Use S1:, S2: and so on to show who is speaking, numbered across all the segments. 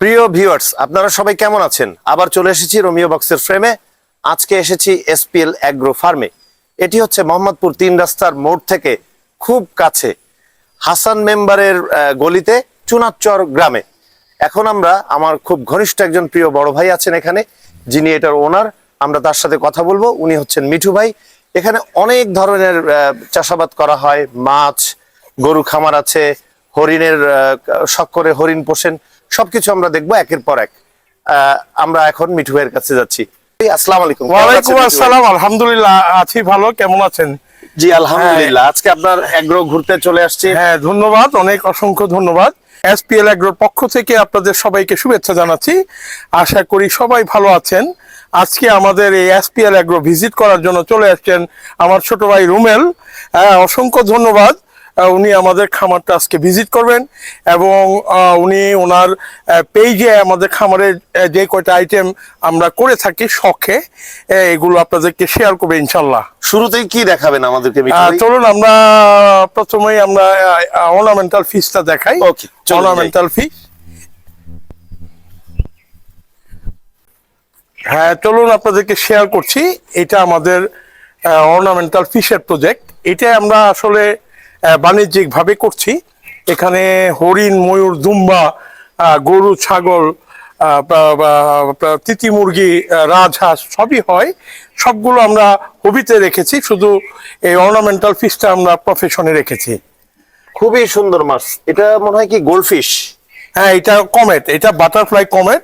S1: প্রিয় ভিউয়ার্স, আপনারা সবাই কেমন আছেন? আবার চলে এসেছি রোমিও বক্সের ফ্রেমে। আজকে এসেছি এসপিএল অ্যাগ্রো ফার্মে। এটি হচ্ছে মোহাম্মদপুর তিন রাস্তার মোড় থেকে খুব কাছে, হাসান মেম্বারের গলিতে চুনাচ্চর গ্রামে। এখন আমরা, আমার খুব ঘনিষ্ঠ একজন প্রিয় বড় ভাই আছেন এখানে, যিনি এটার ওনার। আমরা তার সাথে কথা বলব। উনি হচ্ছেন মিঠু ভাই। এখানে অনেক ধরনের চাষাবাদ করা হয়। মাছ, গরু খামার আছে, হরিণের শখ করে হরিণ পোষেন। সবকিছু আমরা দেখব একের পর এক। আমরা এখন মিঠু ভাইয়ের কাছে যাচ্ছি। আসসালামু আলাইকুম।
S2: ওয়ালাইকুম আসসালাম আলহামদুলিল্লাহ আছি ভালো কেমন আছেন?
S1: জি আলহামদুলিল্লাহ। আজকে আপনার এগ্রো ঘুরতে চলে আসছি।
S2: হ্যাঁ ধন্যবাদ অনেক অসংখ্য ধন্যবাদ। এসপিএল এগ্রোর পক্ষ থেকে আপনাদের সবাইকে শুভেচ্ছা জানাচ্ছি। আশা করি সবাই ভালো আছেন। আজকে আমাদের এই এসপিএল এগ্রো ভিজিট করার জন্য চলে আসছেন আমার ছোট ভাই রুমেল। হ্যাঁ, অসংখ্য ধন্যবাদ। উনি আমাদের খামারটা আজকে ভিজিট করবেন এবং উনি ওনার পেজে আমাদের খামারের যে কয়টা আইটেম আমরা করে থাকি শখে এগুলো আপনাদেরকে শেয়ার করবে ইনশাল্লাহ।
S1: শুরুতেই কি দেখাবেন আমাদেরকে?
S2: চলুন আমরা প্রথমেই আমরা অর্নামেন্টাল ফিসটা দেখাই। অর্নামেন্টাল ফিস হ্যাঁ চলুন আপনাদেরকে শেয়ার করছি। এটা আমাদের অর্নামেন্টাল ফিশের প্রজেক্ট এটা আমরা আসলে বাণিজ্যিক ভাবে করছি। এখানে হরিণ ময়ূর দুম্বা গরু ছাগল তিতি মুরগি রাজহাঁস সবই হয়। সবগুলো আমরা হবিতে রেখেছি শুধু এই অর্নামেন্টাল ফিশটা আমরা প্রফেশনে রেখেছি।
S1: খুবই সুন্দর মাছ। এটা মনে হয় কি গোল্ডফিশ
S2: হ্যাঁ এটা কমেট এটা বাটারফ্লাই কমেট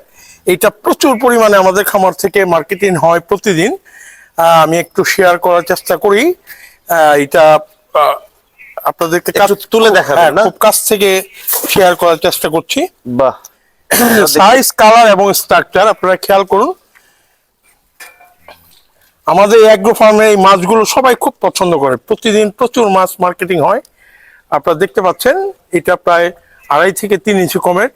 S2: এটা প্রচুর পরিমাণে আমাদের খামার থেকে মার্কেটিং হয় প্রতিদিন। আমি একটু শেয়ার করার চেষ্টা করি। এটা আপনাদেরকে
S1: একটু তুলে দেখাবেন,
S2: হ্যাঁ,
S1: না?
S2: খুব কাছ থেকে শেয়ার করার চেষ্টা করছি।
S1: বাহ।
S2: সাইজ কালার এবং স্ট্রাকচার আপনারা খেয়াল করুন। আমাদের অ্যাগ্রো ফার্মে এই মাছগুলো সবাই খুব পছন্দ করে। প্রতিদিন প্রচুর মাছ মার্কেটিং হয়। আপনারা দেখতে পাচ্ছেন এটা প্রায় আড়াই থেকে তিন ইঞ্চি কমের।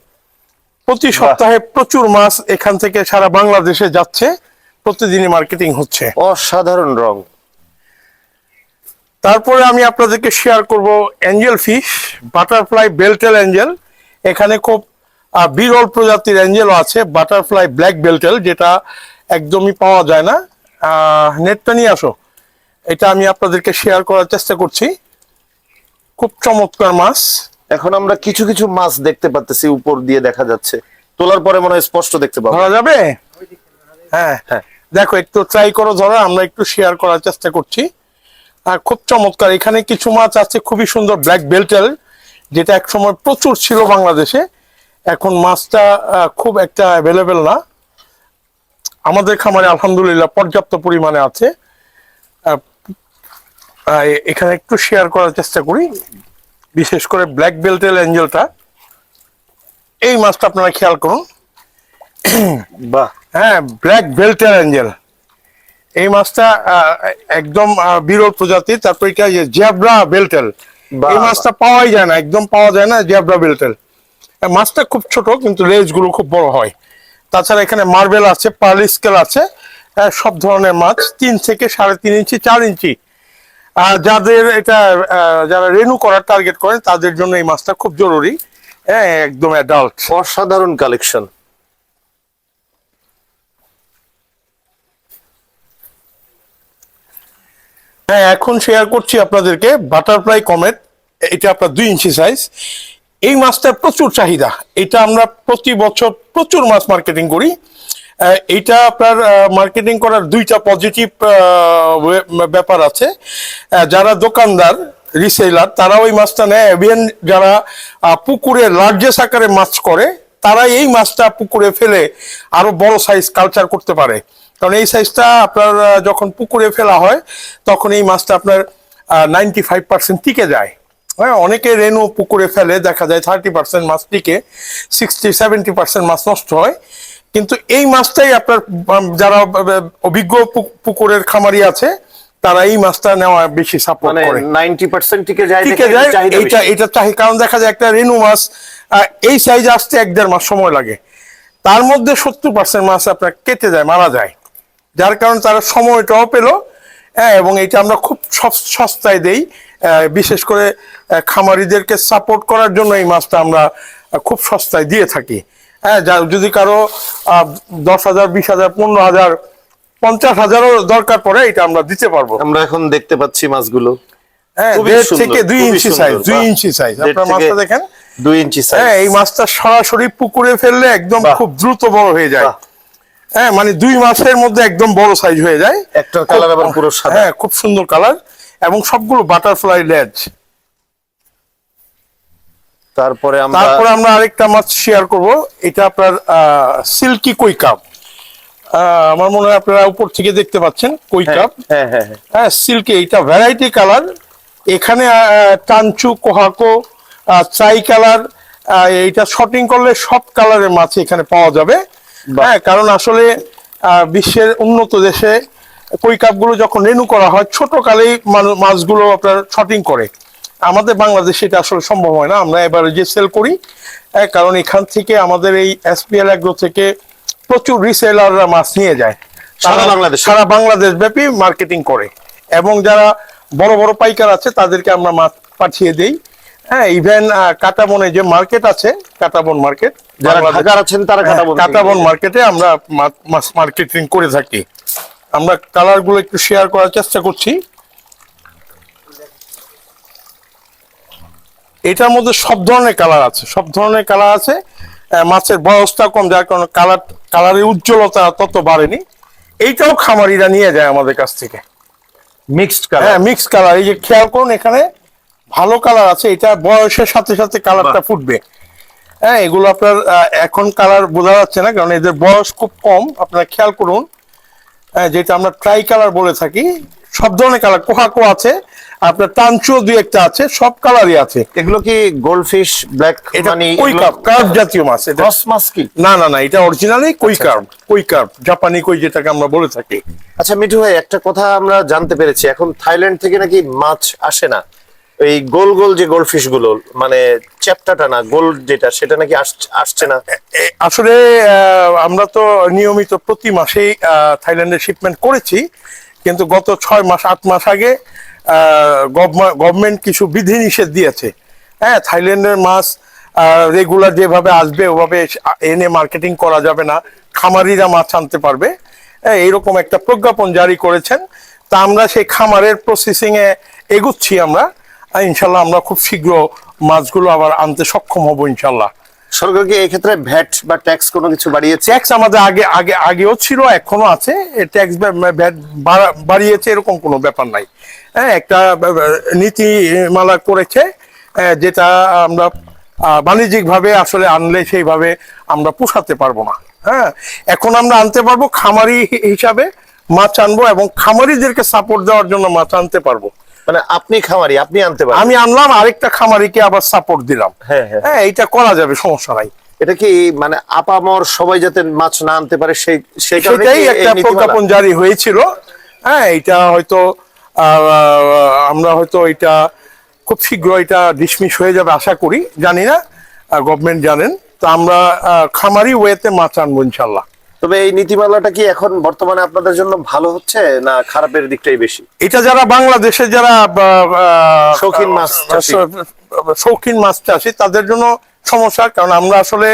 S2: প্রতি সপ্তাহে প্রচুর মাছ এখান থেকে সারা বাংলাদেশে যাচ্ছে। প্রতিদিনই মার্কেটিং হচ্ছে।
S1: অসাধারণ রং।
S2: তারপরে আমি আপনাদেরকে শেয়ার করব angel fish butterfly veiltail angel এখানে খুব বিরল প্রজাতির অ্যাঞ্জেলও আছে বাটারফ্লাই ব্ল্যাক বেলটেল যেটা একদমই পাওয়া যায় না। নেটটা নিয়ে আসো। এটা আমি আপনাদেরকে শেয়ার করার চেষ্টা করছি। খুব চমৎকার মাছ।
S1: এখন আমরা কিছু কিছু মাছ দেখতে পাচ্ছি উপর দিয়ে দেখা যাচ্ছে। তোলার পরে মনে হয় স্পষ্ট দেখতে পাবো।
S2: ধরা যাবে? হ্যাঁ হ্যাঁ। দেখো একটু ট্রাই করো ধরো আমরা একটু শেয়ার করার চেষ্টা করছি। আর খুব চমৎকার এখানে কিছু মাছ আছে খুবই সুন্দর ব্ল্যাক বেল্টেল যেটা একসময় প্রচুর ছিল বাংলাদেশে। এখন মাছটা খুব একটা অ্যাভেলেবেল না। আমাদের খামারে আলহামদুলিল্লাহ পর্যাপ্ত পরিমাণে আছে। এখানে একটু শেয়ার করার চেষ্টা করি। বিশেষ করে ব্ল্যাক বেল্টেল অ্যাঞ্জেলটা। এই মাছটা আপনারা খেয়াল করুন।
S1: বাহ।
S2: হ্যাঁ ব্ল্যাক বেল্টেল অ্যাঞ্জেল। এই মাছটা একদম বিরল প্রজাতি তারপর এটা জ্যাব্রা বেল্টেল। এই মাছটা পাওয়াই যায় না একদম পাওয়া যায় না জ্যাব্রা বেল্টেল। মাছটা খুব ছোট কিন্তু লেজগুলো খুব বড় হয়। তাছাড়া এখানে মার্বেল আছে পার্লি স্কেল আছে সব ধরনের মাছ তিন থেকে সাড়ে তিন ইঞ্চি চার ইঞ্চি। আর যাদের এটা যারা রেনু করার টার্গেট করেন তাদের জন্য এই মাছটা খুব জরুরি। হ্যাঁ একদম অ্যাডাল্ট
S1: অসাধারণ কালেকশন
S2: হ্যাঁ এখন শেয়ার করছি আপনাদেরকে বাটারফ্লাই কমেট এটা আপনার দুই ইঞ্চি সাইজ এই মাছটার প্রচুর চাহিদা। এটা আমরা প্রতি বছর প্রচুর মাছ মার্কেটিং করি। এইটা আপনার মার্কেটিং করার দুইটা পজিটিভ ব্যাপার আছে। যারা দোকানদার রিসেলার তারা ওই মাছটা নেয়। এভিয়ান যারা পুকুরে লার্জেস্ট আকারে মাছ করে তারা এই মাছটা পুকুরে ফেলে আরও বড় সাইজ কালচার করতে পারে। কারণ এই সাইজটা আপনার যখন পুকুরে ফেলা হয় তখন এই মাছটা আপনার নাইনটি ফাইভ পার্সেন্ট টিকে যায়। হ্যাঁ অনেকে রেনু পুকুরে ফেলে দেখা যায় থার্টি পার্সেন্ট মাছ টিকে সিক্সটি সেভেন্টি পার্সেন্ট মাছ নষ্ট হয়। কিন্তু এই মাছটাই আপনার যারা অভিজ্ঞ পুকুরের খামারি আছে তারা এই মাছটা নেওয়া বেশি সাপোর্ট
S1: মানে
S2: করে।
S1: নাইনটি পার্সেন্ট টিকে যায়
S2: টিকে যায়। এটা চাহি কারণ দেখা যায় একটা রেনু মাছ এই সাইজ আসতে এক দেড় মাস সময় লাগে। তার মধ্যে সত্তর পার্সেন্ট মাছ আপনার কেটে যায় মারা যায়। যার কারণে তারা সময়টাও পেল হ্যাঁ এবং এটা আমরা খুব সস- সস্তায় দেই বিশেষ করে খামারিদেরকে সাপোর্ট করার জন্য এই মাছটা আমরা খুব সস্তায় দিয়ে থাকি। হ্যাঁ যা- যদি কারও দশ হাজার বিশ হাজার পনেরো হাজার পঞ্চাশ হাজারও দরকার পড়ে এটা আমরা দিতে পারব।
S1: আমরা এখন দেখতে পাচ্ছি মাছগুলো।
S2: হ্যাঁ থেকে দুই ইঞ্চি সাইজ দুই ইঞ্চি সাইজ আপনার মাছটা দেখেন?
S1: দুই ইঞ্চি সাইজ
S2: হ্যাঁ এই মাছটা সরাসরি পুকুরে ফেললে একদম খুব দ্রুত বড় হয়ে যায়। হ্যাঁ মানে দুই মাসের মধ্যে একদম বড় সাইজ হয়ে যায়।
S1: একটার কালার আবার পুরো সাদা।
S2: হ্যাঁ খুব সুন্দর কালার এবং সবগুলো বাটারফ্লাই লেজ
S1: তারপরে আমরা
S2: তারপরে আমরা আরেকটা মাছ শেয়ার করব। এটা আপনার সিল্কি কই কাপ আমার মনে হয় আপনারা উপর থেকে দেখতে পাচ্ছেন কই কাপ
S1: হ্যাঁ হ্যাঁ হ্যাঁ।
S2: হ্যাঁ সিল্কি এটা ভ্যারাইটি কালার এখানে টানচু কোহাকো চাই কালার এইটা শর্টিং করলে সব কালারের মাছ এখানে পাওয়া যাবে। হ্যাঁ কারণ আসলে বিশ্বের উন্নত দেশে কই কাপগুলো যখন রেনু করা হয় ছোট কালেই মাছগুলো আপনার শটিং করে। আমাদের বাংলাদেশে এটা আসলে সম্ভব হয় না। আমরা এবারে যে সেল করি হ্যাঁ, কারণ এখান থেকে আমাদের এই এসপিএল অ্যাগ্রো থেকে প্রচুর রিসেলাররা মাছ নিয়ে যায়।
S1: সারা বাংলাদেশে?
S2: সারা বাংলাদেশ ব্যাপী মার্কেটিং করে। এবং যারা বড় বড় পাইকার আছে তাদেরকে আমরা মাছ পাঠিয়ে দেই। হ্যাঁ ইভেন কাটাবনে যে মার্কেট আছে কাটাবন মার্কেট
S1: যারা ঢাকার আছেন তারা কাটাবন
S2: কাটাবন মার্কেটে আমরা মাছ মার্কেটিং করে থাকি। আমরা কালারগুলো একটু শেয়ার করার চেষ্টা করছি। এটার মধ্যে সব ধরনের কালার আছে সব ধরনের কালার আছে। মাছের বয়সটা কম যার কারণে কালার কালারের উজ্জ্বলতা তত বাড়েনি। এইটাও খামারিরা নিয়ে যায় আমাদের কাছ থেকে।
S1: মিক্সড কালার
S2: হ্যাঁ মিক্স কালার এই যে খেয়াল করুন এখানে ভালো কালার আছে এটা বয়সের সাথে সাথে কালারটা ফুটবে। হ্যাঁ এগুলো আপনার এখন কালার বোঝা যাচ্ছে না কারণ এদের বয়স খুব কম আপনারা খেয়াল করুন। হ্যাঁ, যেটা আমরা ট্রাই কালার বলে থাকি সব ধরনের কালার কোহাকো আছে আপনার টানচুও দুই একটা আছে সব কালারই আছে।
S1: এগুলো কি গোল্ডফিশ ব্ল্যাক
S2: এটা
S1: মানে
S2: কই কাপ কার্প জাতীয় মাছ এটা
S1: ক্রস মাছ কি?
S2: না না না এটা অরিজিনালি কই কার্প কই কার্প জাপানি কই যেটাকে আমরা বলে থাকি।
S1: আচ্ছা মিঠু ভাই একটা কথা আমরা জানতে পেরেছি এখন থাইল্যান্ড থেকে নাকি মাছ আসে না? এই গোল গোল যে গোল্ডফিশগুলো মানে চ্যাপ্টাটা না গোল যেটা সেটা নাকি আস- আসছে না?
S2: আসলে আমরা তো নিয়মিত প্রতি মাসেই থাইল্যান্ডে শিপমেন্ট করেছি কিন্তু গত ছয় মাস আট মাস আগে গভর্নমেন্ট কিছু বিধিনিষেধ দিয়েছে। হ্যাঁ থাইল্যান্ডের মাছ রেগুলার যেভাবে আসবে ওভাবে এনে মার্কেটিং করা যাবে না খামারিরা মাছ আনতে পারবে। হ্যাঁ, এইরকম একটা প্রজ্ঞাপন জারি করেছেন। তা আমরা সেই খামারের প্রসেসিংয়ে এগুচ্ছি আমরা। ইনশাল্লাহ আমরা খুব শীঘ্র মাছগুলো আবার আনতে সক্ষম হব ইনশাল্লাহ।
S1: সরকার কি এই ক্ষেত্রে ভ্যাট বা ট্যাক্স কোনো কিছু বাড়িয়েছে?
S2: ট্যাক্স আমাদের আগে আগে আগেও ছিল এখনও আছে। ট্যাক্স ভ্যাট বাড়িয়েছে এরকম কোনো ব্যাপার নাই। হ্যাঁ একটা নীতিমালা করেছে যেটা আমরা বাণিজ্যিক ভাবে আসলে আনলে সেইভাবে আমরা পোষাতে পারব না। হ্যাঁ এখন আমরা আনতে পারব খামারি হিসাবে মাছ আনব এবং খামারিদেরকে সাপোর্ট দেওয়ার জন্য মাছ আনতে পারব।
S1: মানে আপনি খামারি আপনি আনতে পারেন।
S2: আমি আনলাম আরেকটা খামারিকে আবার সাপোর্ট দিলাম।
S1: হ্যাঁ, হ্যাঁ।
S2: হ্যাঁ এটা করা যাবে সমস্যা নাই।
S1: এটা কি মানে আপামর সবাই যাতে মাছ না আনতে পারে সেই সেই কারণে
S2: সেটাই একটা? প্রজ্ঞাপন জারি হয়েছিল। হ্যাঁ এটা হয়তো আহ, আমরা হয়তো এটা খুব শীঘ্র এটা ডিসমিস হয়ে যাবে আশা করি। জানি না গভর্নমেন্ট জানেন। তো আমরা খামারি ওয়েতে মাছ আনব ইনশাল্লাহ।
S1: তবে এই নীতিমালাটা কি এখন বর্তমানে আপনাদের জন্য ভালো হচ্ছে না খারাপের দিকটাই বেশি?
S2: এটা যারা বাংলাদেশে যারা
S1: শৌখিন মাছ
S2: শৌখিন মাছ চাষি তাদের জন্য সমস্যা কারণ আমরা আসলে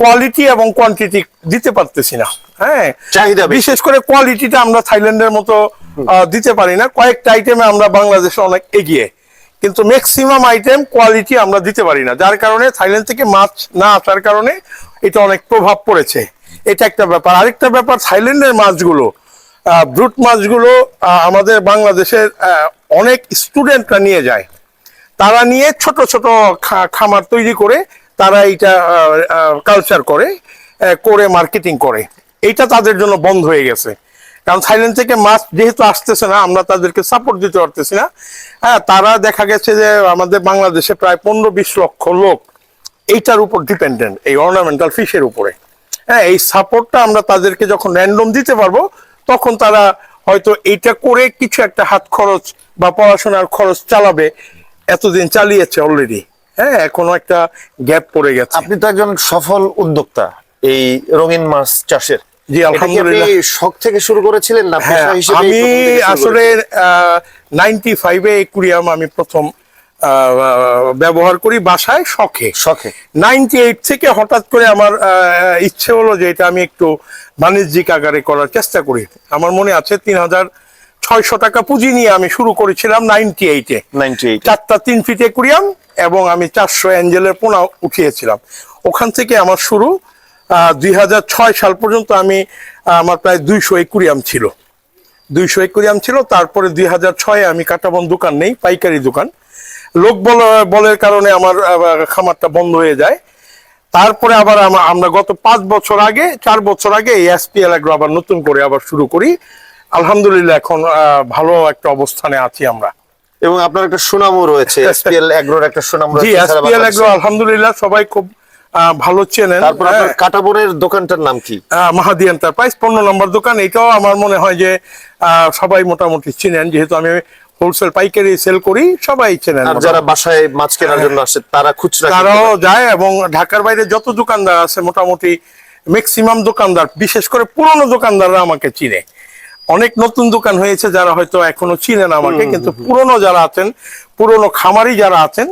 S2: কোয়ালিটি এবং কোয়ান্টিটি দিতে পারতেছি না। হ্যাঁ?
S1: চাহিদা
S2: বিশেষ করে কোয়ালিটিটা আমরা থাইল্যান্ডের মতো দিতে পারি না। কয়েকটা আইটেমে আমরা বাংলাদেশে অনেক এগিয়ে। কিন্তু ম্যাক্সিমাম আইটেম কোয়ালিটি আমরা দিতে পারি না। যার কারণে থাইল্যান্ড থেকে মাছ না আসার কারণে এটা অনেক প্রভাব পড়েছে। এটা একটা ব্যাপার। আরেকটা ব্যাপার, থাইল্যান্ডের মাছগুলো ব্রুট মাছগুলো আমাদের বাংলাদেশের অনেক স্টুডেন্টরা নিয়ে যায়। তারা নিয়ে ছোট ছোট খামার তৈরি করে তারা এটা কালচার করে করে মার্কেটিং করে। এইটা তাদের জন্য বন্ধ হয়ে গেছে। কারণ থাইল্যান্ড থেকে মাছ যেহেতু আসতেছে না, আমরা তাদেরকে সাপোর্ট দিতে পারতেছি না। হ্যাঁ তারা দেখা গেছে যে আমাদের বাংলাদেশে প্রায় পনেরো বিশ লক্ষ লোক এইটার উপর ডিপেন্ডেন্ট এই অর্নামেন্টাল ফিশের উপরে। হ্যাঁ এই সাপোর্টটা আমরা তাদেরকে যখন র্যান্ডম দিতে পারব তখন তারা হয়তো এইটা করে কিছু একটা হাত খরচ বা পড়াশোনার খরচ চালাবে। এতদিন চালিয়েছে অলরেডি হ্যাঁ এখনও একটা গ্যাপ পড়ে গেছে।
S1: আপনি তো একজন সফল উদ্যোক্তা এই রঙিন মাছ চাষের।
S2: জি,
S1: এটা
S2: আলহামদুলিল্লাহ।
S1: শখ থেকে শুরু করেছিলেন না পেশা হিসেবে
S2: আমি আসলে নাইনটি ফাইভে একুরিয়াম আমি প্রথম ব্যবহার করি বাসায় শখে।
S1: শখে।
S2: নাইনটি এইট থেকে হঠাৎ করে আমার ইচ্ছে হলো যে এটা আমি একটু বাণিজ্যিক আকারে করার চেষ্টা করি। আমার মনে আছে তিন হাজার ছয়শো টাকা পুঁজি নিয়ে আমি শুরু করেছিলাম নাইনটি এইটে। চারটা তিন ফিট একুরিয়াম এবং আমি চারশো অ্যাঞ্জেলের পোনা উঠিয়েছিলাম। ওখান থেকে আমার শুরু দুই ছয় সাল পর্যন্ত আমি আমার প্রায় দুইশো একুরিয়াম ছিল। দুইশো একুরিয়াম ছিল তারপরে দুই হাজার ছয়ে আমি কাটাবন দোকান নেই পাইকারি দোকান। লোক বল বলের কারণে আমার খামারটা বন্ধ হয়ে যায়। তারপরে আবার আমরা গত পাঁচ বছর আগে চার বছর আগে এই এসপিএল এগ্রো আবার নতুন করে আবার শুরু করি। আলহামদুলিল্লাহ এখন ভালো একটা অবস্থানে আছি আমরা।
S1: এবং আপনার একটা সুনামও রয়েছে এসপিএল এগ্রোর একটা সুনাম রয়েছে
S2: এসপিএল এগ্রো আলহামদুলিল্লাহ সবাই খুব ভালো চেনেন।
S1: তারপর আপনার কাটাবনের দোকানটার নাম কি?
S2: মাহাদি এন্টারপ্রাইজ পনেরো নম্বর দোকান। এটাও আমার মনে হয় যে আহ, সবাই মোটামুটি চিনেন। যেহেতু আমি হোলসেল পাইকারি সেল করি সবাই চেনেন
S1: আর যারা বাসায় মাছ কেনার জন্য আসে তারা খুচরা
S2: তারাও যায় এবং ঢাকার বাইরে যত দোকানদার আছে মোটামুটি ম্যাক্সিমাম দোকানদার বিশেষ করে পুরনো দোকানদাররা আমাকে চিনে। অনেক নতুন দোকান হয়েছে যারা হয়তো এখনও চিনেন আমাকে কিন্তু পুরনো যারা আছেন পুরনো খামারি যারা আছেন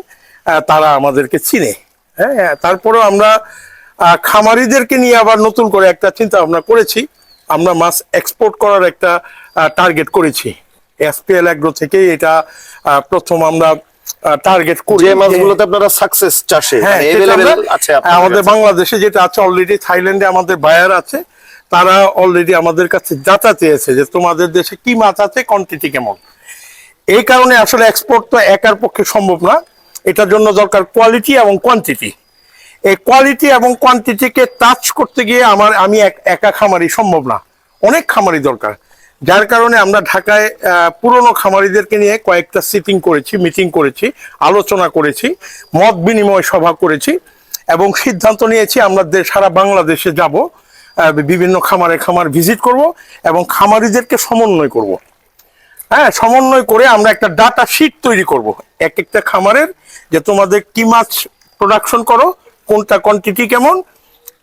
S2: তারা আমাদেরকে চিনে। হ্যাঁ তারপরেও আমরা খামারিদেরকে নিয়ে আবার নতুন করে একটা চিন্তা ভাবনা করেছি। আমরা মাছ এক্সপোর্ট করার একটা টার্গেট করেছি। এসপিএল অ্যাগ্রো থেকে এটা প্রথম আমরা টার্গেট করি।
S1: যে মাছগুলোতে আপনারা সাকসেস চাষে
S2: হ্যাঁ
S1: মানে আছে
S2: আমাদের বাংলাদেশে যেটা আছে অলরেডি থাইল্যান্ডে আমাদের বায়ার আছে তারা অলরেডি আমাদের কাছে যাচা চেয়েছে যে তোমাদের দেশে কি মাছ আছে কোয়ান্টিটি কেমন। এই কারণে আসলে এক্সপোর্ট তো একার পক্ষে সম্ভব না এটার জন্য দরকার কোয়ালিটি এবং কোয়ান্টিটি এই কোয়ালিটি এবং কোয়ান্টিটিকে টাচ করতে গিয়ে আমার আমি এক- একা খামারি সম্ভব না। অনেক খামারি দরকার। যার কারণে আমরা ঢাকায় পুরনো খামারিদেরকে নিয়ে কয়েকটা সিটিং করেছি মিটিং করেছি, আলোচনা করেছি, মত বিনিময় সভা করেছি এবং সিদ্ধান্ত নিয়েছি আমরা সারা বাংলাদেশে যাব বিভিন্ন খামারে খামার ভিজিট করব এবং খামারিদেরকে সমন্বয় করব। হ্যাঁ সমন্বয় করে আমরা একটা ডাটা শিট তৈরি করব। এক একটা খামারের যে তোমাদের কি মাছ প্রোডাকশন করো, কোনটা কোয়ান্টিটি কেমন,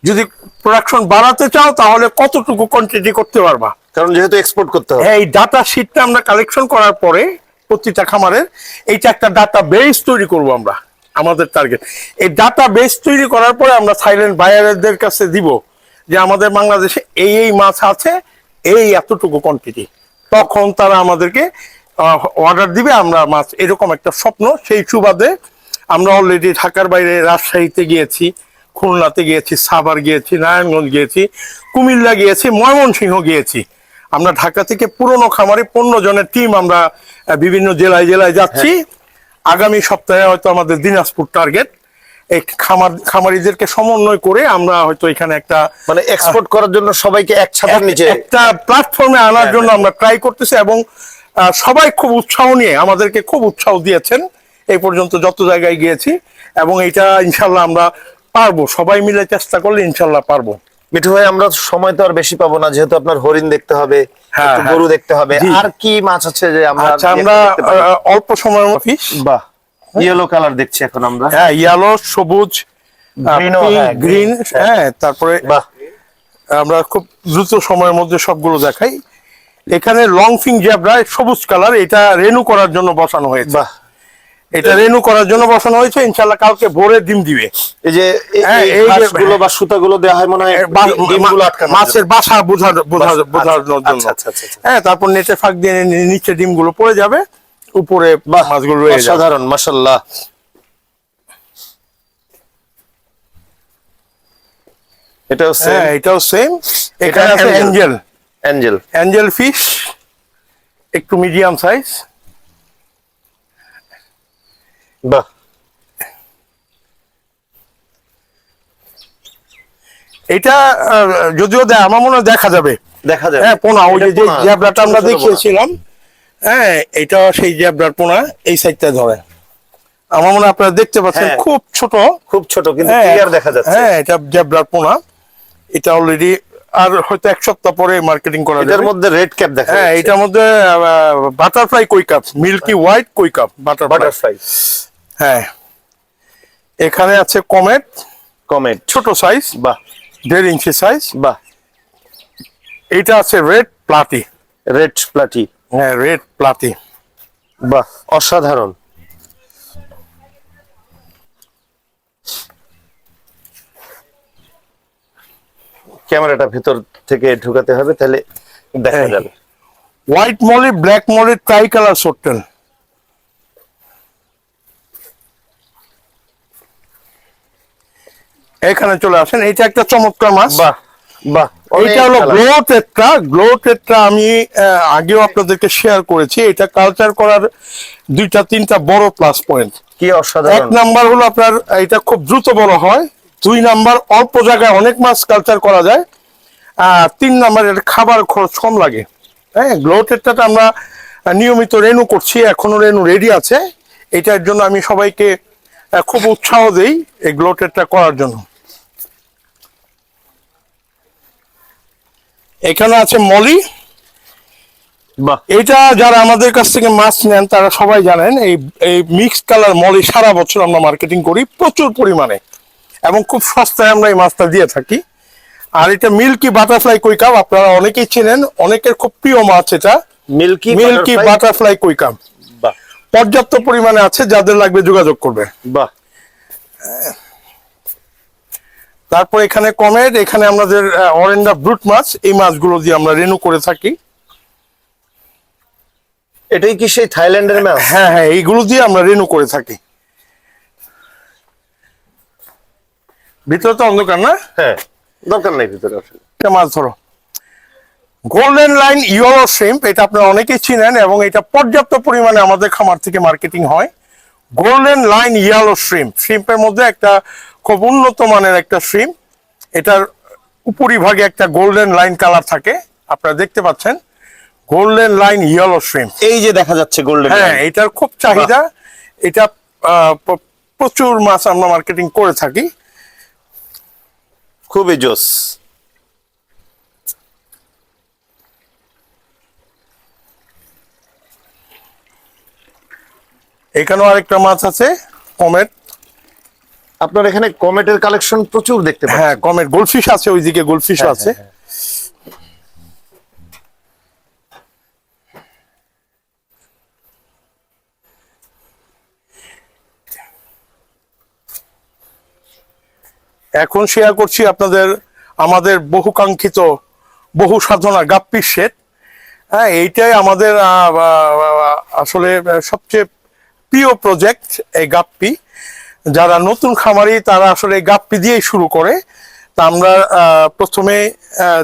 S2: যদি প্রোডাকশন বাড়াতে চাও তাহলে কতটুকু কোয়ান্টিটি করতে পারবা?
S1: কারণ যেহেতু এক্সপোর্ট করতে হবে।
S2: এই ডাটা শিটটা আমরা কালেকশন করার পরে প্রতিটা খামারের এইটা একটা ডাটা বেস তৈরি করব আমরা, আমাদের টার্গেট এই ডাটা বেস তৈরি করার পরে আমরা সাইলেন্ট বায়ারদের কাছে দিব যে আমাদের বাংলাদেশে এই এই মাছ আছে, এই এতটুকু কোয়ান্টিটি তখন তারা আমাদেরকে অর্ডার দিবে, আমরা মাছ, এরকম একটা স্বপ্ন। সেই সুবাদে আমরা অলরেডি ঢাকার বাইরে রাজশাহীতে গিয়েছি, খুলনাতে গিয়েছি, সাভার গিয়েছি, নারায়ণগঞ্জ গিয়েছি, কুমিল্লা গিয়েছি, ময়মনসিংহ গিয়েছি। আমরা ঢাকা থেকে পুরনো খামারে পনেরো জনের টিম আমরা বিভিন্ন জেলায় জেলায় যাচ্ছি। আগামী সপ্তাহে হয়তো আমাদের দিনাজপুর টার্গেট এই খামার খামারিদেরকে সমন্বয় করে আমরা হয়তো এখানে একটা
S1: মানে এক্সপোর্ট করার জন্য সবাইকে এক ছাতার নিচে।
S2: একটা প্ল্যাটফর্মে আনার জন্য আমরা ট্রাই করতেছি এবং সবাই খুব উৎসাহ নিয়ে আমাদেরকে খুব উৎসাহ দিয়েছেন। এই পর্যন্ত যত জায়গায় গিয়েছি এবং এটা ইনশাল্লাহ আমরা পারব। সবাই মিলে চেষ্টা করলে ইনশাল্লাহ পারব।
S1: মিঠু ভাই আমরা সময় তো আর বেশি পাবো না যেহেতু আপনার হরিণ দেখতে হবে
S2: হ্যাঁ,
S1: একটু
S2: হ্যাঁ।
S1: গরু দেখতে হবে। আর কি মাছ আছে যে আমরা
S2: আচ্ছা আমরা অল্প সময়ের ফিশ
S1: বাহ ইয়েলো কালার দেখছি এখন আমরা।
S2: হ্যাঁ ইয়েলো সবুজ
S1: Green হ্যাঁ,
S2: গ্রিন হ্যাঁ। তারপরে
S1: বাহ।
S2: আমরা খুব দ্রুত সময়ের মধ্যে সবগুলো দেখাই। এখানে লং ফিং জ্যাবরা সবুজ কালার এটা রেনু করার জন্য বসানো হয়েছে।
S1: বাহ।
S2: এটা রেনু করার জন্য বসানো হয়েছে ইনশাল্লাহ কালকে ভোরে ডিম দিবে।
S1: এই যে এই-
S2: হ্যাঁ,
S1: গুলো বা সুতাগুলো দেওয়া হয় মনে হয়
S2: মাছের বাসা বোঝা বোঝানোর
S1: আচ্ছা,
S2: জন্য।
S1: আচ্ছা, আচ্ছা।
S2: হ্যাঁ তারপর নেটে ফাঁক দিয়ে নিচে ডিমগুলো পড়ে যাবে উপরে মাছগুলো রয়ে
S1: সাধারণ মাশাল্লাহ এটাও
S2: হ্যাঁ এটাও সেম এখানে আছে। অ্যাঞ্জেল।
S1: অ্যাঞ্জেল।
S2: অ্যাঞ্জেল। ফিশ একটু মিডিয়াম সাইজ
S1: বাহ।
S2: এটা যদিও দে- আমার মনে হয় দেখা যাবে।
S1: দেখা যায়
S2: হ্যাঁ পোনা ওই যে জ্যাবরাটা আমরা দেখিয়েছিলাম। হ্যাঁ এটা সেই জ্যাবরার পোনা এই সাইডটা ধরে। আমার মনে হয় আপনারা দেখতে পাচ্ছেন
S1: হ্যাঁ।
S2: খুব ছোট।
S1: খুব ছোট কিন্তু
S2: হ্যাঁ,
S1: ক্লিয়ার দেখা যাচ্ছে।
S2: হ্যাঁ এটা জ্যাবরার পোনা। এটা অলরেডি আর হয়তো এক সপ্তাহ পরে মার্কেটিং করা
S1: এটার
S2: যাবে।
S1: মধ্যে রেড ক্যাপ দেখা
S2: হ্যাঁ এটার মধ্যে butterfly koi carp milky white koi carp butterfly হ্যাঁ। এখানে আছে কমেট।
S1: কমেট।
S2: ছোট সাইজ
S1: বা
S2: দেড় ইঞ্চি সাইজ
S1: বা
S2: এটা আছে রেড প্লাটি
S1: রেড প্লাটি
S2: হ্যাঁ রেড প্লাটি
S1: বা অসাধারণ। ক্যামেরাটা ভেতর থেকে ঢুকাতে হবে তাহলে দেখা
S2: হ্যাঁ।
S1: যাবে।
S2: White molly black molly tri colour সরতেন এখানে চলে আসেন। এটা একটা চমৎকার মাছ।
S1: বাহ বাহ।
S2: এটা হলো
S1: colour।
S2: Glow tetra glow tetra আমি আগেও আপনাদেরকে শেয়ার করেছি। এটা কালচার করার দুইটা তিনটা বড় প্লাস পয়েন্ট
S1: কি
S2: এক নাম্বার হলো আপনার এটা খুব দ্রুত বড় হয়। দুই নাম্বার অল্প জায়গায় অনেক মাছ কালচার করা যায়। আর তিন নাম্বার খাবার খরচ কম লাগে। হ্যাঁ গ্লো টেট্রাটা আমরা নিয়মিত রেনু করছি। এখনও রেনু রেডি আছে। এটার জন্য আমি সবাইকে খুব উৎসাহ দেই এই গ্লো টেট্রা করার জন্য। এখানে আছে মলি।
S1: বাহ।
S2: এটা যারা আমাদের কাছ থেকে মাছ নেন তারা সবাই জানেন এই এই মিক্স কালার মলি সারা বছর আমরা মার্কেটিং করি প্রচুর পরিমাণে এবং খুব সস্তায় আমরা এই মাছটা দিয়ে থাকি। আর এটা মিল্কি বাটারফ্লাই কুইকাম আপনারা অনেকেই চেনেন অনেকের খুব প্রিয় মাছ এটা।
S1: মিল্কি
S2: মিল্কি বাটারফ্লাই কুইকাম
S1: বাহ।
S2: পর্যাপ্ত পরিমাণে আছে যাদের লাগবে যোগাযোগ করবে।
S1: বাহ।
S2: তারপর এখানে কমেট এখানে আমাদের অরেন্ডা ব্রুট মাছ এই মাছগুলো দিয়ে আমরা রেনু করে থাকি।
S1: এটাই কি সেই থাইল্যান্ডের ম্যাচ
S2: হ্যাঁ হ্যাঁ এইগুলো দিয়ে আমরা রেনু করে থাকি। ভিতরে তো অন্ধকার না?
S1: হ্যাঁ দরকার নেই ভিতরে আসলে।
S2: একটা মাছ ধরো। গোল্ডেন লাইন ইয়েলো শ্রিম্প এটা আপনারা অনেকেই চিনেন এবং এটা পর্যাপ্ত পরিমাণে আমাদের খামার থেকে মার্কেটিং হয়। গোল্ডেন লাইন ইয়েলো শ্রিম্প শ্রিম্পের মধ্যে একটা খুব উন্নত মানের একটা শ্রিম্প এটার উপরিভাগে একটা গোল্ডেন লাইন কালার থাকে। আপনারা দেখতে পাচ্ছেন গোল্ডেন লাইন ইয়েলো শ্রিম্প
S1: এই যে দেখা যাচ্ছে গোল্ডেন
S2: হ্যাঁ এটার খুব চাহিদা। এটা প্রচুর মাছ আমরা মার্কেটিং করে থাকি।
S1: খুবই জোস।
S2: এখানেও আরেকটা মাছ আছে কমেট
S1: আপনার এখানে কমেটের কালেকশন প্রচুর দেখতে পাচ্ছি।
S2: হ্যাঁ কমেট। গোলফিশ আছে ওইদিকে গোলফিশ
S1: হ্যাঁ,
S2: আছে।
S1: হ্যাঁ,
S2: এখন শেয়ার করছি আপনাদের আমাদের বহুকাঙ্ক্ষিত বহু সাধনা গাপ্পির সেট। হ্যাঁ এইটাই আমাদের আসলে সবচেয়ে প্রিয় প্রজেক্ট এই গাপ্পি। যারা নতুন খামারি তারা আসলে গাপ্পি দিয়েই শুরু করে। তা আমরা প্রথমে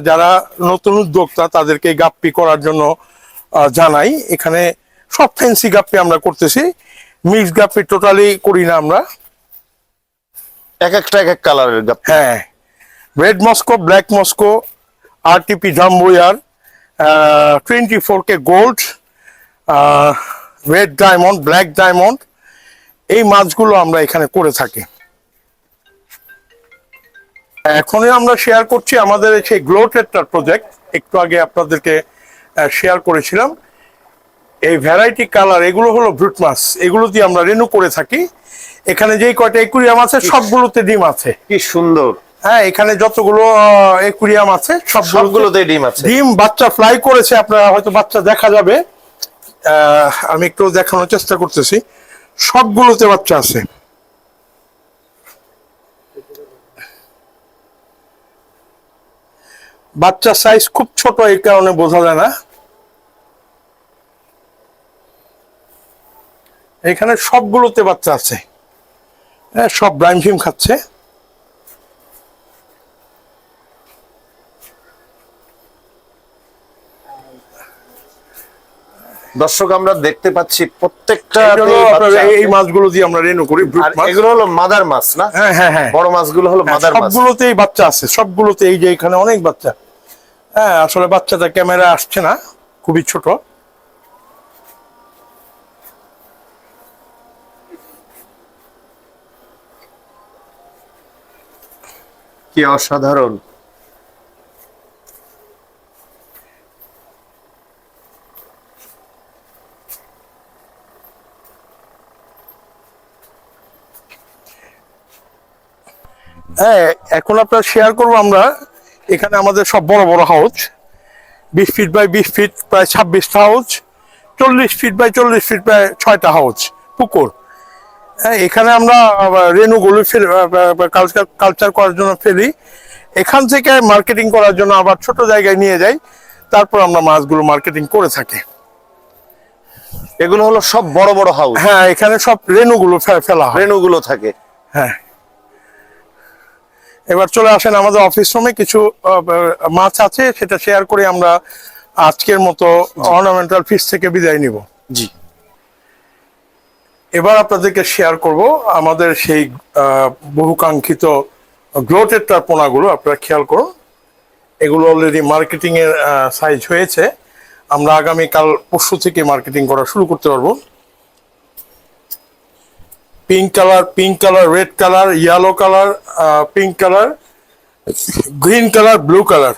S2: যারা নতুন উদ্যোক্তা তাদেরকে গাপ্পি করার জন্য জানাই। এখানে সব ফ্যান্সি গাপ্পি আমরা করতেছি। মিক্স গাপ্পি টোটালি করি না আমরা।
S1: এক একটা এক এক কালারের গাপ
S2: হ্যাঁ। Red Moscow black Moscow RTP জাম্বুয়ার twenty four K gold red diamond black diamond এই মাছগুলো আমরা এখানে করে থাকি। এখনই আমরা শেয়ার করছি আমাদের সেই গ্লো গ্লোটেটার প্রজেক্ট একটু আগে আপনাদেরকে শেয়ার করেছিলাম। এই ভ্যারাইটি কালার এগুলো হলো ব্রুট মাছ এগুলো দিয়ে আমরা রেনু করে থাকি। এখানে যেই কয়টা একুরিয়াম আছে সবগুলোতে ডিম আছে।
S1: কি সুন্দর।
S2: হ্যাঁ এখানে যতগুলো একুরিয়াম আছে সবগুলো
S1: সবগুলোতে ডিম আছে।
S2: ডিম বাচ্চা ফ্লাই করেছে আপনারা হয়তো বাচ্চা দেখা যাবে। আমি একটু দেখানোর চেষ্টা করতেছি। সবগুলোতে বাচ্চা আছে। বাচ্চা সাইজ খুব ছোট, এই কারণে বোঝা যায় না। এখানে সবগুলোতে বাচ্চা আছে। হ্যাঁ সব ব্রাইম ফিম খাচ্ছে।
S1: দর্শক আমরা দেখতে পাচ্ছি প্রত্যেকটা
S2: এই- মাছগুলো দিয়ে আমরা রেনু করি
S1: এগুলো হলো মাদার মাছ না?
S2: হ্যাঁ হ্যাঁ হ্যাঁ।
S1: বড় মাছগুলো হলো
S2: হ্যাঁ,
S1: মাদার মাছ।
S2: সবগুলোতেই বাচ্চা আছে সবগুলোতে এই যে এখানে অনেক বাচ্চা। হ্যাঁ আসলে বাচ্চাটা ক্যামেরা আসছে না খুবই ছোট।
S1: কি অসাধারণ।
S2: হ্যাঁ এখন আপনার শেয়ার করব আমরা। এখানে আমাদের সব বড় বড় হাউস বিশ ফিট বাই বিশ ফিট প্রায় ছাব্বিশটা হাউস চল্লিশ ফিট বাই চল্লিশ ফিট প্রায় ছয়টা হাউস পুকুর। হ্যাঁ এখানে আমরা রেনুগুলো ফেলে কালচার কালচার করার জন্য ফেলি। এখান থেকে মার্কেটিং করার জন্য আবার ছোট জায়গায় নিয়ে যাই। তারপর আমরা মাছগুলো মার্কেটিং করে থাকি।
S1: এগুলো হলো সব বড় বড় হাউস
S2: হ্যাঁ এখানে সব রেনুগুলো ফেলা হয়।
S1: রেণুগুলো থাকে।
S2: হ্যাঁ। এবার চলে আসেন আমাদের অফিস রুমে কিছু মাছ আছে সেটা শেয়ার করে আমরা আজকের মতো অর্নামেন্টাল ফিস থেকে বিদায় নিব।
S1: জি।
S2: এবার আপনাদেরকে শেয়ার করব আমাদের সেই বহুকাঙ্ক্ষিত গ্লোটেটার পোনাগুলো। আপনারা খেয়াল করুন এগুলো অলরেডি মার্কেটিং এর সাইজ হয়েছে। আমরা আগামীকাল পরশু থেকে মার্কেটিং করা শুরু করতে পারব। Pink colour pink colour red colour yellow colour pink colour green colour blue colour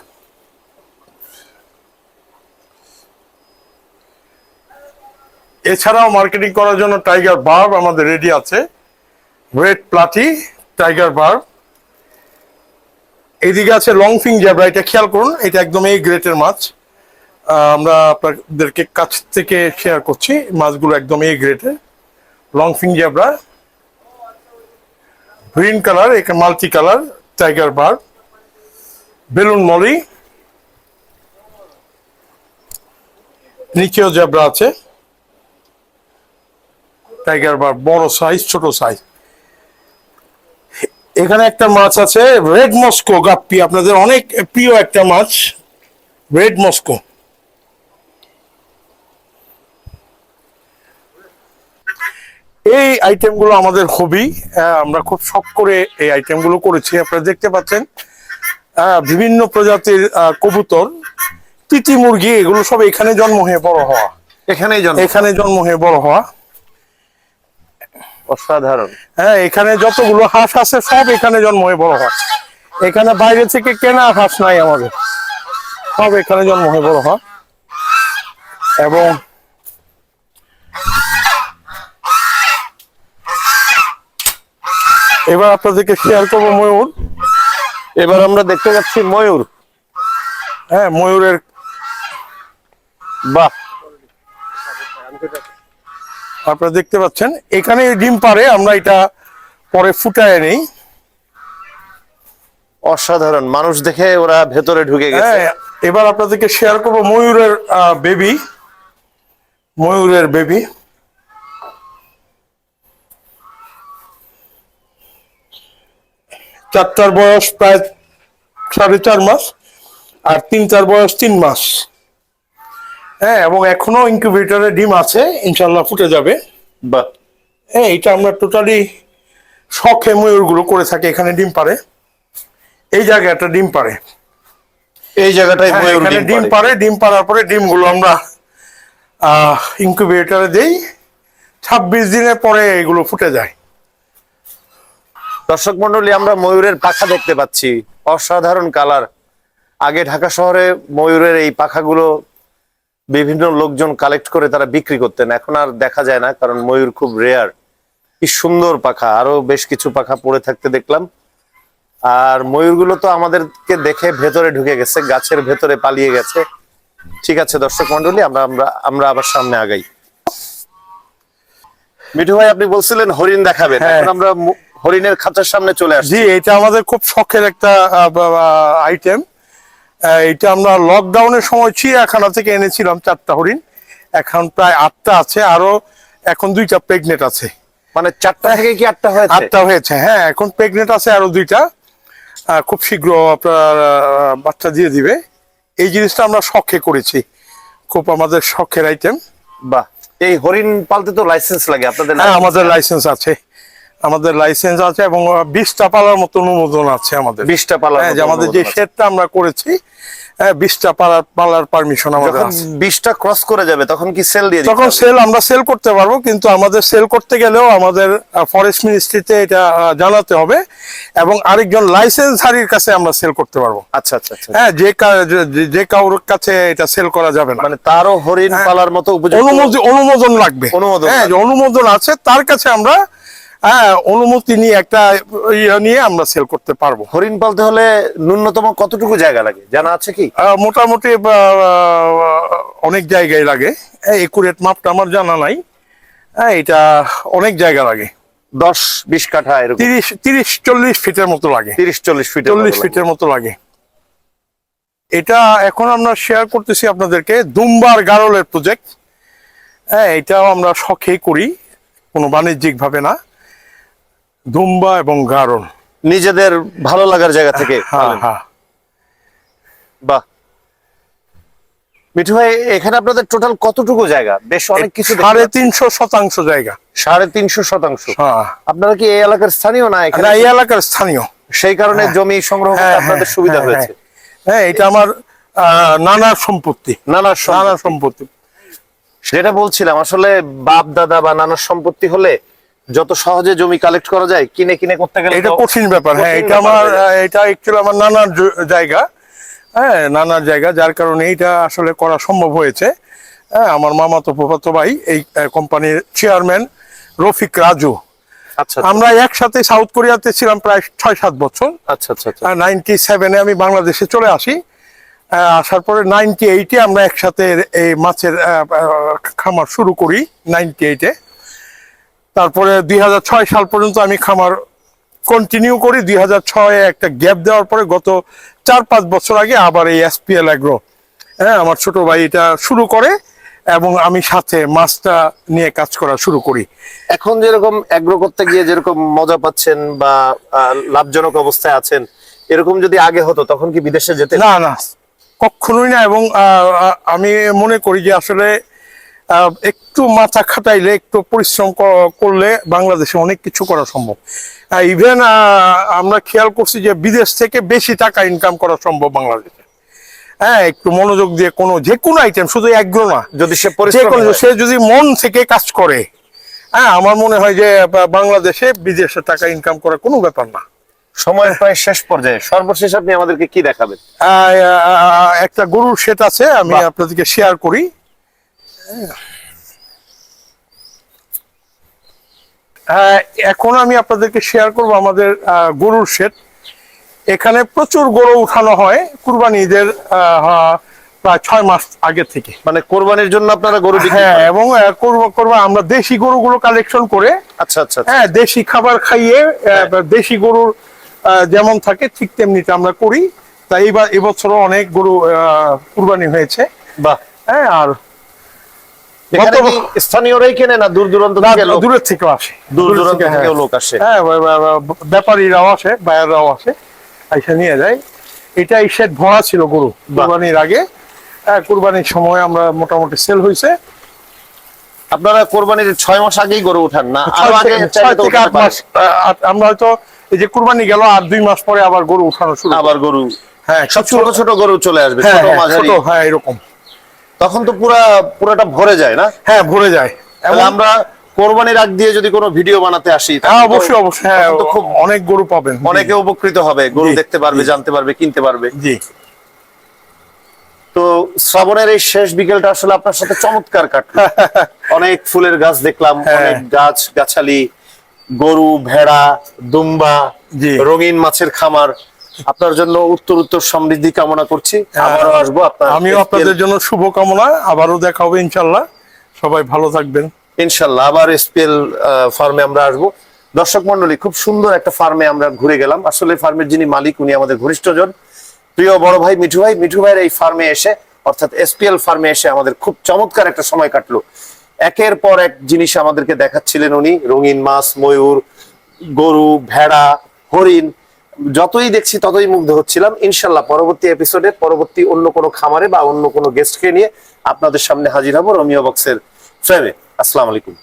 S2: এছাড়াও মার্কেটিং করার জন্য টাইগার বার্ব আমাদের রেডি আছে। রেড প্লাটি টাইগার বার্ব এদিকে আছে লংফিং জ্যাবরা এটা খেয়াল করুন, এটা একদম এই গ্রেটের মাছ। আমরা আপনাদেরকে কাছ থেকে শেয়ার করছি, মাছগুলো একদম এই গ্রেটের লংফিং জ্যাবরা গ্রিন কালার এখানে multi colour tiger barb balloon molly নিচেও জ্যাবরা আছে টাইগার বার বড় সাইজ ছোট সাইজ এখানে একটা মাছ আছে রেড মস্কো গাপ্পি, আপনাদের অনেক প্রিয় একটা মাছ রেড মস্কো এই আইটেমগুলো আমাদের হবি আমরা খুব শখ করে এই আইটেমগুলো করেছি। আপনারা দেখতে পাচ্ছেন বিভিন্ন প্রজাতির কবুতর তিতি মুরগি এগুলো সব এখানে জন্ম হয়ে বড় হওয়া।
S1: এখানেই জন্ম।
S2: এখানে জন্ম হয়ে বড় হওয়া।
S1: অসাধারণ।
S2: হ্যাঁ এখানে যতগুলো হাঁস আছে সব এখানে জন্ম হয়ে বড় হয় এখানে বাইরে থেকে কেনা হাঁস নাই আমাদের। সব এখানে জন্ম হয়ে বড় হয় এবং এবার আপনাদেরকে শেয়ার করব ময়ূর।
S1: এবার আমরা দেখতে পাচ্ছি ময়ূর।
S2: হ্যাঁ ময়ূরের
S1: বাহ।
S2: আপনারা দেখতে পাচ্ছেন এখানে ডিম পারে আমরা এটা পরে ফুটায় নেই।
S1: অসাধারণ মানুষ দেখে ওরা ভেতরে ঢুকে গেছে।
S2: হ্যাঁ এবার আপনাদেরকে শেয়ার করব ময়ূরের বেবি। ময়ূরের বেবি। চারটার বয়স প্রায় সাড়ে চার মাস আর তিনটার বয়স তিন মাস। হ্যাঁ এবং এখনও ইনকিউবেটরে ডিম আছে ইনশাল্লাহ ফুটে যাবে।
S1: বাহ।
S2: হ্যাঁ এটা আমরা টোটালি শখে ময়ূরগুলো করে থাকি এখানে ডিম পারে এই জায়গায় একটা ডিম পারে
S1: এই জায়গাটায়
S2: হ্যাঁ,
S1: ময়ূর ডিম।
S2: পারে ডিম পাড়ার পরে ডিমগুলো আমরা ইনকিউবেটরে দেই। ছাব্বিশ দিনের পরে এগুলো ফুটে যায়।
S1: দর্শক মন্ডলী আমরা ময়ূরের পাখা দেখতে পাচ্ছি। অসাধারণ কালার। আগে ঢাকা শহরে ময়ূরের এই পাখাগুলো বিভিন্ন লোকজন কালেক্ট করে তারা বিক্রি করতেন। এখন আর দেখা যায় না কারণ ময়ূর খুব রেয়ার কি সুন্দর পাখা। আরও বেশ কিছু পাখা পড়ে থাকতে দেখলাম। আর ময়ূরগুলো তো আমাদেরকে দেখে ভেতরে ঢুকে গেছে গাছের ভেতরে পালিয়ে গেছে। ঠিক আছে দর্শক মন্ডলী আমরা আমরা আমরা আবার সামনে আগাই। মিঠু ভাই আপনি বলছিলেন হরিণ দেখাবেন।
S2: হ্যাঁ।
S1: এখন আমরা হরিণের খাঁচার সামনে চলে আসছি।
S2: জি এটা আমাদের খুব শখের একটা আইটেম এটা আমরা লকডাউনের সময় চিড়িয়াখানা থেকে এনেছিলাম চারটা হরিণ। এখন প্রায় আটটা আছে আরও এখন দুইটা প্রেগনেন্ট আছে।
S1: মানে চারটা থেকে কি আটটা হয়েছে?
S2: আটটা হয়েছে হ্যাঁ এখন প্রেগনেন্ট আছে আরও দুইটা। খুব শীঘ্র আপনার বাচ্চা দিয়ে দিবে। এই জিনিসটা আমরা শখে করেছি। খুব আমাদের শখের আইটেম
S1: বাহ এই হরিণ পালতে তো লাইসেন্স লাগে আপনাদের
S2: হ্যাঁ আমাদের লাইসেন্স আছে। আমাদের লাইসেন্স আছে এবং বিশটা পালার মতো অনুমোদন আছে আমাদের।
S1: বিশটা পালার
S2: হ্যাঁ আমাদের যে। শেডটা আমরা করেছি হ্যাঁ বিশটা পালার পালার পারমিশন আমাদের
S1: বিশটা ক্রস করে যাবে তখন কি সেল দিয়ে
S2: তখন সেল আমরা সেল করতে পারব কিন্তু আমাদের সেল করতে গেলেও আমাদের ফরেস্ট মিনিস্ট্রিতে এটা জানাতে হবে এবং আরেকজন লাইসেন্সধারীর কাছে আমরা সেল করতে পারব।
S1: আচ্ছা আচ্ছা আচ্ছা।
S2: হ্যাঁ যে যে- যে- যে কারোর কাছে এটা সেল করা যাবে না।
S1: মানে তারও হরিণ
S2: হ্যাঁ।
S1: পালার মতো
S2: অনুমোদন অনুমোদন লাগবে।
S1: অনুমোদন
S2: হ্যাঁ অনুমোদন আছে তার কাছে আমরা হ্যাঁ অনুমতি নিয়ে একটা ইয়ে নিয়ে আমরা সেল করতে পারব।
S1: হরিণ পালতে হলে ন্যূনতম কতটুকু জায়গা লাগে? জানা আছে কি?
S2: মোটামুটি অনেক জায়গায় লাগে। একুরেট মাপটা আমার জানা নাই। হ্যাঁ এটা অনেক জায়গা লাগে।
S1: দশ বিশ কাঠা এরকম?
S2: তিরিশ তিরিশ চল্লিশ ফিটের মতো লাগে।
S1: তিরিশ চল্লিশ ফিট
S2: চল্লিশ ফিটের মতো লাগে। এটা এখন আমরা শেয়ার করতেছি আপনাদেরকে দুম্বার গারলের প্রজেক্ট হ্যাঁ এটাও আমরা শখেই করি। কোনো বাণিজ্যিক ভাবে না। দুম্বা এবং গারল
S1: নিজেদের ভালো লাগার জায়গা থেকে
S2: হ্যাঁ। হ্যাঁ।
S1: বাহ। মিঠু ভাই এখানে আপনাদের টোটাল কতটুকু জায়গা? বেশ অনেক কিছু
S2: সাড়ে তিনশো শতাংশ জায়গা।
S1: সাড়ে তিনশো শতাংশ।
S2: হ্যাঁ।
S1: আপনারা কি এই এলাকার স্থানীয় না এখানে?
S2: এই এলাকার স্থানীয়।
S1: সেই কারণে জমি সংগ্রহ আপনাদের সুবিধা
S2: হ্যাঁ,
S1: হয়েছে।
S2: হ্যাঁ। এটা আমার নানার সম্পত্তি।
S1: নানা
S2: নানা
S1: সম্পত্তি।
S2: সম্পত্তি।
S1: যেটা বলছিলাম আসলে বাপ দাদা বা নানার সম্পত্তি হলে যত সহজে জমি কালেক্ট করা যায় কিনে কিনে করতে গেলে
S2: এটা কঠিন ব্যাপার হ্যাঁ এটা আমার এটা একচুয়ালি আমার নানার জায়গা হ্যাঁ নানার জায়গা যার কারণে এটা আসলে করা সম্ভব হয়েছে। হ্যাঁ আমার মামা তো ফুফাতো ভাই এই কোম্পানির চেয়ারম্যান রফিক রাজু।
S1: আচ্ছা
S2: আমরা একসাথে সাউথ কোরিয়াতে ছিলাম প্রায় ছয় সাত বছর।
S1: আচ্ছা আচ্ছা আচ্ছা।
S2: নাইনটি সেভেনে আমি বাংলাদেশে চলে আসি। আসার পরে নাইনটি এইটে আমরা একসাথে এই মাছের খামার শুরু করি নাইনটি এইটে তারপরে দু হাজার ছয় সাল পর্যন্ত আমি খামার কন্টিনিউ করি। দুই হাজার ছয়ে একটা গ্যাপ দেওয়ার পরে গত চার পাঁচ বছর আগে আবার এই এসপিএল অ্যাগ্রো হ্যাঁ আমার ছোট ভাই এটা শুরু করে এবং আমি সাথে মাছটা নিয়ে কাজ করা শুরু করি।
S1: এখন যেরকম অ্যাগ্রো করতে গিয়ে যেরকম মজা পাচ্ছেন বা লাভজনক অবস্থায় আছেন এরকম যদি আগে হতো তখন কি বিদেশে যেতে?
S2: না না কখনোই না এবং আমি মনে করি যে আসলে একটু মাথা খাটাইলে একটু পরিশ্রম করলে বাংলাদেশে অনেক কিছু করা সম্ভব। ইভেন আমরা খেয়াল করছি যে বিদেশ থেকে বেশি টাকা ইনকাম করা সম্ভব বাংলাদেশে। হ্যাঁ একটু মনোযোগ দিয়ে কোনো যে কোনো আইটেম শুধু একগ্রো না
S1: যদি সে
S2: সে যদি মন থেকে কাজ করে হ্যাঁ আমার মনে হয় যে বাংলাদেশে বিদেশে টাকা ইনকাম করা কোনো ব্যাপার না।
S1: সময়ের প্রায় শেষ পর্যায়ে। সর্বশেষ আপনি আমাদেরকে কি দেখাবেন?
S2: একটা গরুর সেট আছে আমি আপনাদেরকে শেয়ার করি। এখন আমি আপনাদেরকে শেয়ার করব আমাদের গরুর সেট এখানে প্রচুর গরু উঠানো হয় কুরবানি ঈদের আহ, আহ, প্রায় ছয় মাস আগে থেকে।
S1: মানে কোরবানির জন্য আপনারা গরু
S2: হ্যাঁ এবং আমরা দেশি গরুগুলো কালেকশন করে
S1: আচ্ছা আচ্ছা আচ্ছা।
S2: হ্যাঁ দেশি খাবার খাইয়ে দেশি গরুর যেমন থাকে ঠিক তেমনিটা আমরা করি। তাই এবার এবছরও অনেক গরু কুরবানি হয়েছে।
S1: বাহ।
S2: হ্যাঁ আর
S1: এখানে কি স্থানীয়রাই কেনে না? দূর দূরান্ত থেকে লোক?
S2: দূরের থেকেও আসে।
S1: দূর দূরান্ত
S2: হ্যাঁ।
S1: থেকেও লোক আসে।
S2: বা- বা- বা- ব্যাপারীরাও আসে বায়াররাও আসে এসে নিয়ে যায়। এটা এই সেট ভরা ছিল গরু কুরবানির আগে। কুরবানির সময় আমরা মোটামুটি সেল হয়েছে
S1: আপনারা কোরবানির ছয় মাস আগেই গরু উঠান না?
S2: আরও
S1: আগে
S2: আমরা হয়তো এই যে কুরবানি গেল আর দুই মাস পরে আবার গরু উঠানো শুরু
S1: আবার গরু
S2: হ্যাঁ
S1: সব ছোট ছোট গরু চলে আসবে
S2: হ্যাঁ
S1: ছোট
S2: হ্যাঁ,
S1: মাঝারি।
S2: হ্যাঁ এরকম।
S1: তখন তো পুরা পুরাটা ভরে যায় না?
S2: হ্যাঁ ভরে যায়। এবং
S1: আমরা কোরবানির আগ দিয়ে যদি কোনো ভিডিও বানাতে আসি
S2: হ্যাঁ অবশ্যই অবশ্যই হ্যাঁ
S1: তো খুব
S2: অনেক গরু পাবেন।
S1: অনেকে উপকৃত হবে গরু দেখতে পারবে জানতে পারবে কিনতে পারবে।
S2: জি।
S1: তো শ্রাবণের এই শেষ বিকেলটা আসলে আপনার সাথে চমৎকার কাটলো। অনেক ফুলের গাছ দেখলাম
S2: হ্যাঁ।
S1: অনেক গাছ গাছালি গরু ভেড়া দুম্বা রঙিন মাছের খামার আপনার জন্য উত্তর উত্তর সমৃদ্ধি কামনা করছি। আবারও আসব আপনার
S2: হ্যাঁ। আমিও আপনাদের জন্য শুভকামনা আবারও দেখা হবে ইনশাল্লাহ। সবাই ভালো থাকবেন।
S1: ইনশাল্লাহ আবার এসপিএল ফার্মে আমরা আসব। দর্শক মন্ডলী খুব সুন্দর একটা ফার্মে আমরা ঘুরে গেলাম। আসলে ফার্মের যিনি মালিক উনি আমাদের ঘনিষ্ঠজন। প্রিয় বড় ভাই মিঠু ভাই মিঠু ভাইয়ের এই ফার্মে এসে অর্থাৎ এসপিএল ফার্মে এসে আমাদের খুব চমৎকার একটা সময় কাটলো। একের পর এক জিনিস আমাদেরকে দেখাচ্ছিলেন উনি রঙিন মাছ ময়ূর গরু ভেড়া হরিণ। যতই দেখছি ততই মুগ্ধ হচ্ছিলাম। ইনশাল্লাহ পরবর্তী এপিসোডে পরবর্তী অন্য কোনো খামারে বা অন্য কোনো গেস্টকে নিয়ে আপনাদের সামনে হাজির হব রমিও বক্সের ফ্রেমে আসসালামু আলাইকুম।